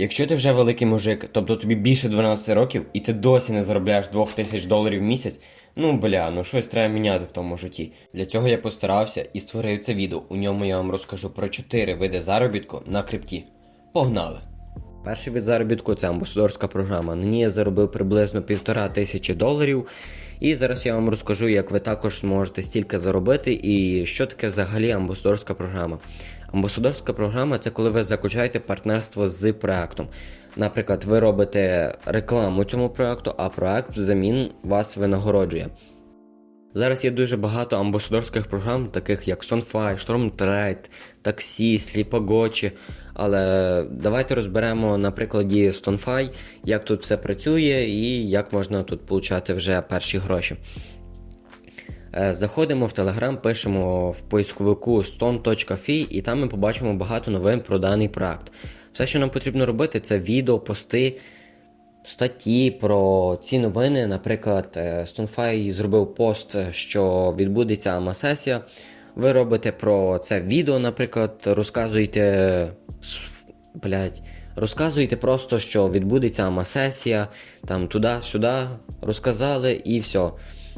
Якщо ти вже великий мужик, тобто тобі більше 12 років, і ти досі не заробляєш 2000 доларів в місяць, ну бля, ну щось треба міняти в тому житті. Для цього я постарався і створив це відео. У ньому я вам розкажу про 4 види заробітку на крипті. Погнали! Перший вид заробітку це амбасадорська програма. На ній я заробив приблизно півтора тисячі доларів. І зараз я вам розкажу, як ви також зможете стільки заробити і що таке взагалі амбасадорська програма. Амбасадорська програма це коли ви заключаєте партнерство з проектом. Наприклад, ви робите рекламу цьому проекту, а проект взамін вас винагороджує. Зараз є дуже багато амбасадорських програм, таких як StonFi, StormTrade, Taxi, Sleepagotchi. Але давайте розберемо на прикладі StonFi, як тут все працює і як можна тут получати вже перші гроші. Е, Заходимо в Telegram, пишемо в поисковику stone.fi і там ми побачимо багато новин про даний проект. Все, що нам потрібно робити, це відео, пости, статті про ці новини. Наприклад, е, StoneFi зробив пост, що відбудеться АМА-сесія. Ви робите про це відео, наприклад, розказуєте. Блять, розказуєте просто, що відбудеться АМА-сесія, там туди-сюди, розказали і все.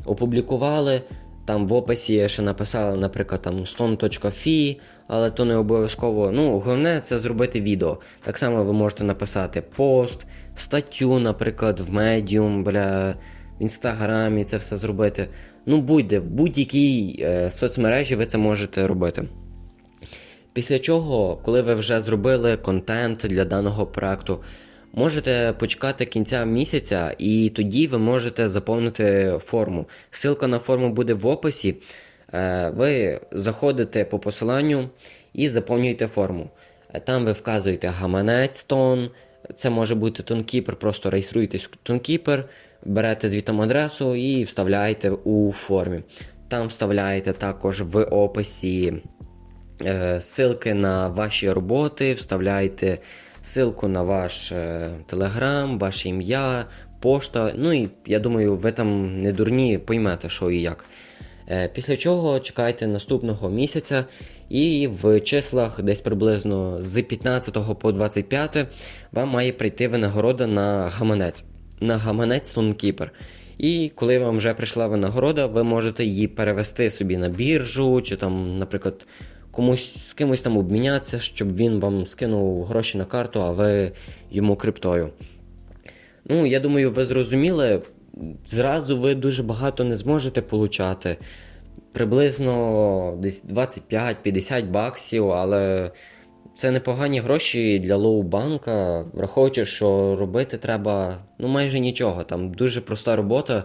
Опублікували. Там в описі ще написали, наприклад, там stone.fi, але то не обов'язково. Ну, головне це зробити відео. Так само ви можете написати пост, статтю, наприклад, в Medium, бля, в інстаграмі це все зробити. Ну, будь-де, в будь-якій е, соцмережі ви це можете робити. Після чого, коли ви вже зробили контент для даного проекту, можете почекати кінця місяця, і тоді ви можете заповнити форму. Ссылка на форму буде в описі. Е, Ви заходите по посиланню і заповнюєте форму. Е, Там ви вказуєте гаманець тон. Це може бути тонкіпер, просто реєструєтесь тонкіпер, берете звітом адресу і вставляєте у формі. Там вставляєте також в описі е, ссылки на ваші роботи, вставляйте ссылку на ваш е, телеграм, ваше ім'я, пошта. Ну і я думаю, ви там не дурні поймете, що і як. Е, Після чого чекайте наступного місяця, і в числах десь приблизно з 15 по 25 вам має прийти винагорода на гаманець. На гаманець Stonekeeper. І коли вам вже прийшла винагорода, ви можете її перевести собі на біржу, чи там, наприклад, комусь з кимось там обмінятися, щоб він вам скинув гроші на карту, а ви йому криптою. Ну, я думаю, ви зрозуміли, зразу ви дуже багато не зможете получати. Приблизно десь 25-50 баксів, але це непогані гроші для лоу-банка, враховуючи, що робити треба ну майже нічого. Там дуже проста робота.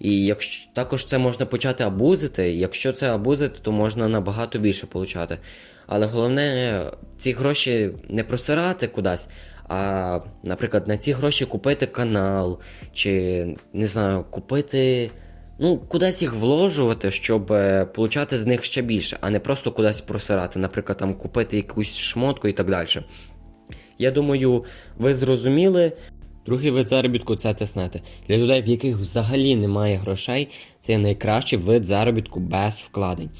І якщо також це можна почати абузити. Якщо це абузити, то можна набагато більше получати. Але головне ці гроші не просирати кудись, а, наприклад, на ці гроші купити канал, чи не знаю, купити. Ну, кудись їх вложувати, щоб е, получати з них ще більше, а не просто кудись просирати, наприклад, там купити якусь шмотку і так далі. Я думаю, ви зрозуміли. Другий вид заробітку це теснети. Для людей, в яких взагалі немає грошей, це найкращий вид заробітку без вкладень.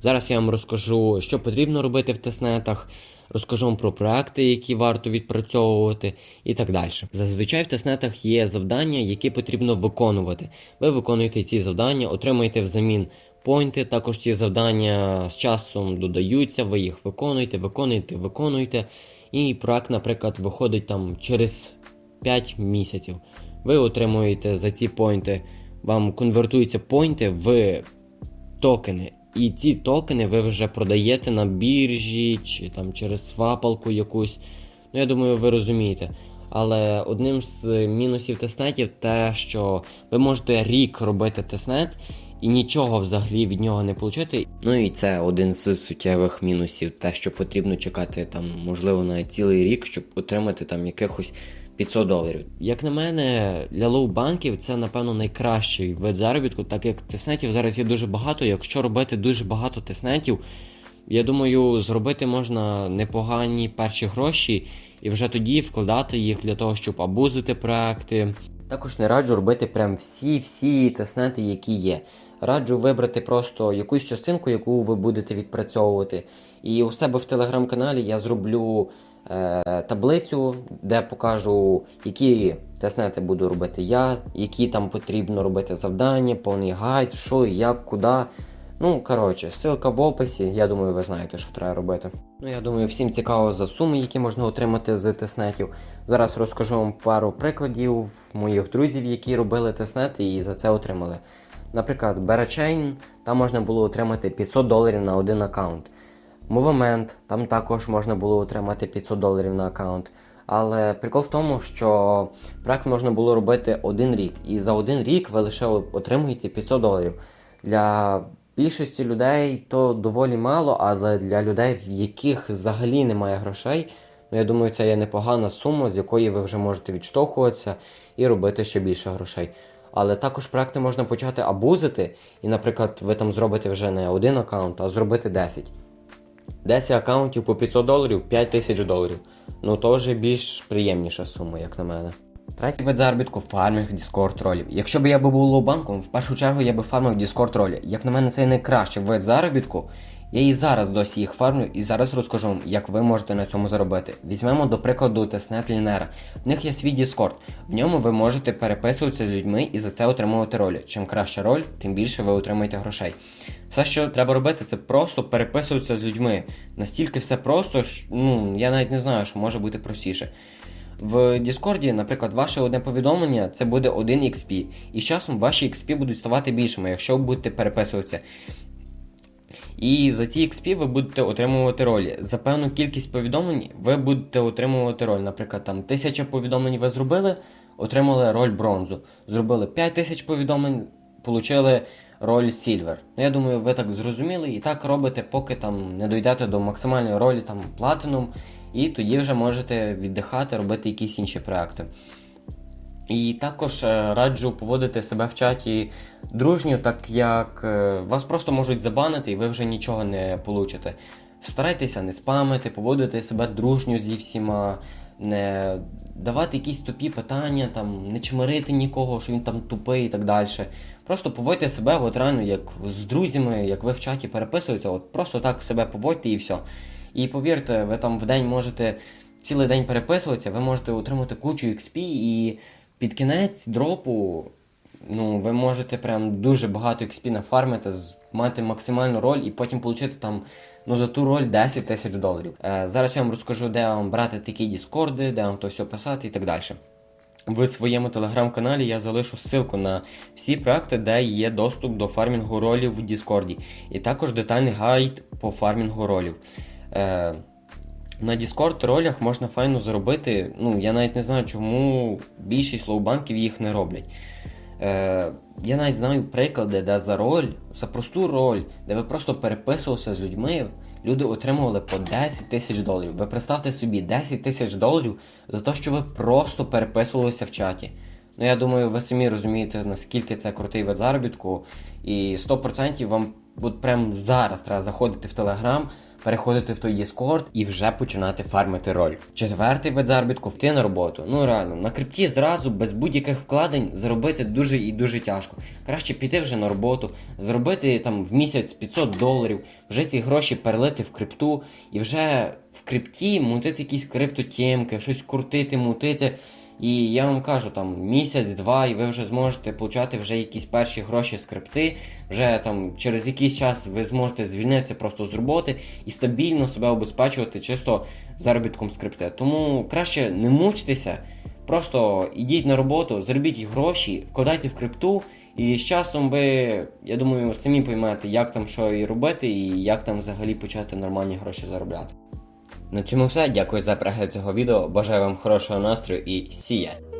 Зараз я вам розкажу, що потрібно робити в теснетах, розкажу вам про проекти, які варто відпрацьовувати, і так далі. Зазвичай в теснетах є завдання, які потрібно виконувати. Ви виконуєте ці завдання, отримуєте взамін пойнти. Також ці завдання з часом додаються, ви їх виконуєте, виконуєте, виконуєте. І проект, наприклад, виходить там через 5 місяців. Ви отримуєте за ці пойнти, вам конвертуються пойнти в токени. І ці токени ви вже продаєте на біржі чи там через свапалку якусь. Ну, я думаю, ви розумієте. Але одним з мінусів теснетів те, що ви можете рік робити теснет і нічого взагалі від нього не отримати. Ну і це один з суттєвих мінусів, те, що потрібно чекати там, можливо, навіть цілий рік, щоб отримати там якихось 500 доларів. Як на мене, для лоу-банків це, напевно, найкращий вид заробітку, так як теснетів зараз є дуже багато. Якщо робити дуже багато теснетів, я думаю, зробити можна непогані перші гроші і вже тоді вкладати їх для того, щоб абузити проекти. Також не раджу робити прям всі-всі теснети, які є. Раджу вибрати просто якусь частинку, яку ви будете відпрацьовувати. І у себе в телеграм-каналі я зроблю таблицю, де покажу, які тестнети буду робити я, які там потрібно робити завдання, повний гайд, що як, куди. Ну, коротше, ссылка в описі. Я думаю, ви знаєте, що треба робити. Ну, я думаю, всім цікаво за суми, які можна отримати з тестнетів. Зараз розкажу вам пару прикладів моїх друзів, які робили тестнети і за це отримали. Наприклад, Berachain, там можна було отримати 500 доларів на один аккаунт. Movement, там також можна було отримати 500 доларів на аккаунт. Але прикол в тому, що проект можна було робити один рік, і за один рік ви лише отримуєте 500 доларів. Для більшості людей то доволі мало, але для людей, в яких взагалі немає грошей, ну я думаю, це є непогана сума, з якої ви вже можете відштовхуватися і робити ще більше грошей. Але також проекти можна почати абузити, і, наприклад, ви там зробите вже не один аккаунт, а зробити 10. 10 аккаунтів по 500 доларів 5 тисяч доларів. Ну то вже більш приємніша сума, як на мене. Третій вид заробітку фармінг Discord ролів. Якщо б я був лоу-банком, в першу чергу я би фармив Discord ролі. Як на мене, це найкращий вид заробітку. Я і зараз досі їх фармлю, і зараз розкажу вам, як ви можете на цьому заробити. Візьмемо до прикладу тестнет Лінера. В них є свій Discord. В ньому ви можете переписуватися з людьми і за це отримувати ролі. Чим краща роль, тим більше ви отримаєте грошей. Все, що треба робити, це просто переписуватися з людьми. Настільки все просто, що, ну я навіть не знаю, що може бути простіше. В Діскорді, наприклад, ваше одне повідомлення це буде 1 XP, і з часом ваші XP будуть ставати більшими, якщо ви будете переписуватися. І за ці XP ви будете отримувати ролі. За певну кількість повідомлень ви будете отримувати роль. Наприклад, там 1000 повідомлень ви зробили, отримали роль бронзу. Зробили 5000 повідомлень, отримали роль Silver. Ну, я думаю, ви так зрозуміли і так робите, поки там не дійдете до максимальної ролі там Platinum, і тоді вже можете віддихати, робити якісь інші проекти. І також е, раджу поводити себе в чаті дружньо, так як е, вас просто можуть забанити і ви вже нічого не получите. Старайтеся не спамити, поводити себе дружньо зі всіма, не давати якісь тупі питання, там, не чмирити нікого, що він там тупий і так далі. Просто поводьте себе от реально як з друзями, як ви в чаті переписуєтеся, от просто так себе поводьте і все. І повірте, ви там в день можете цілий день переписуватися, ви можете отримати кучу XP і під кінець дропу, ну, ви можете прям дуже багато XP нафармити, мати максимальну роль і потім отримати там ну, за ту роль 10 тисяч доларів. Е, зараз я вам розкажу, де вам брати такі діскорди, де вам то все писати і так далі. В своєму телеграм-каналі я залишу ссылку на всі проекти, де є доступ до фармінгу ролів в Діскорді, і також детальний гайд по фармінгу ролів. Е, на Discord ролях можна файно заробити. Ну, я навіть не знаю, чому більшість лоу-банків їх не роблять. Е, я навіть знаю приклади, де за роль, за просту роль, де ви просто переписувалися з людьми, люди отримували по 10 тисяч доларів. Ви представте собі 10 тисяч доларів за те, що ви просто переписувалися в чаті. Ну, я думаю, ви самі розумієте, наскільки це крутий вид заробітку, і 100% вам от прямо зараз треба заходити в Телеграм, переходити в той Discord і вже починати фармити роль. Четвертий вид заробітку вти на роботу. Ну реально, на крипті зразу без будь-яких вкладень заробити дуже і дуже тяжко. Краще піти вже на роботу, заробити там в місяць 500 доларів, вже ці гроші перелити в крипту і вже в крипті мутити якісь криптотємки, щось крутити, мутити. І я вам кажу, там місяць-два, і ви вже зможете получати вже якісь перші гроші з крипти. Вже там через якийсь час ви зможете звільнитися просто з роботи і стабільно себе обезпечувати чисто заробітком з крипти. Тому краще не мучтеся, просто ідіть на роботу, заробіть гроші, вкладайте в крипту. І з часом ви, я думаю, самі поймете, як там що і робити, і як там взагалі почати нормальні гроші заробляти. На цьому все. Дякую за перегляд цього відео. Бажаю вам хорошого настрою і сія!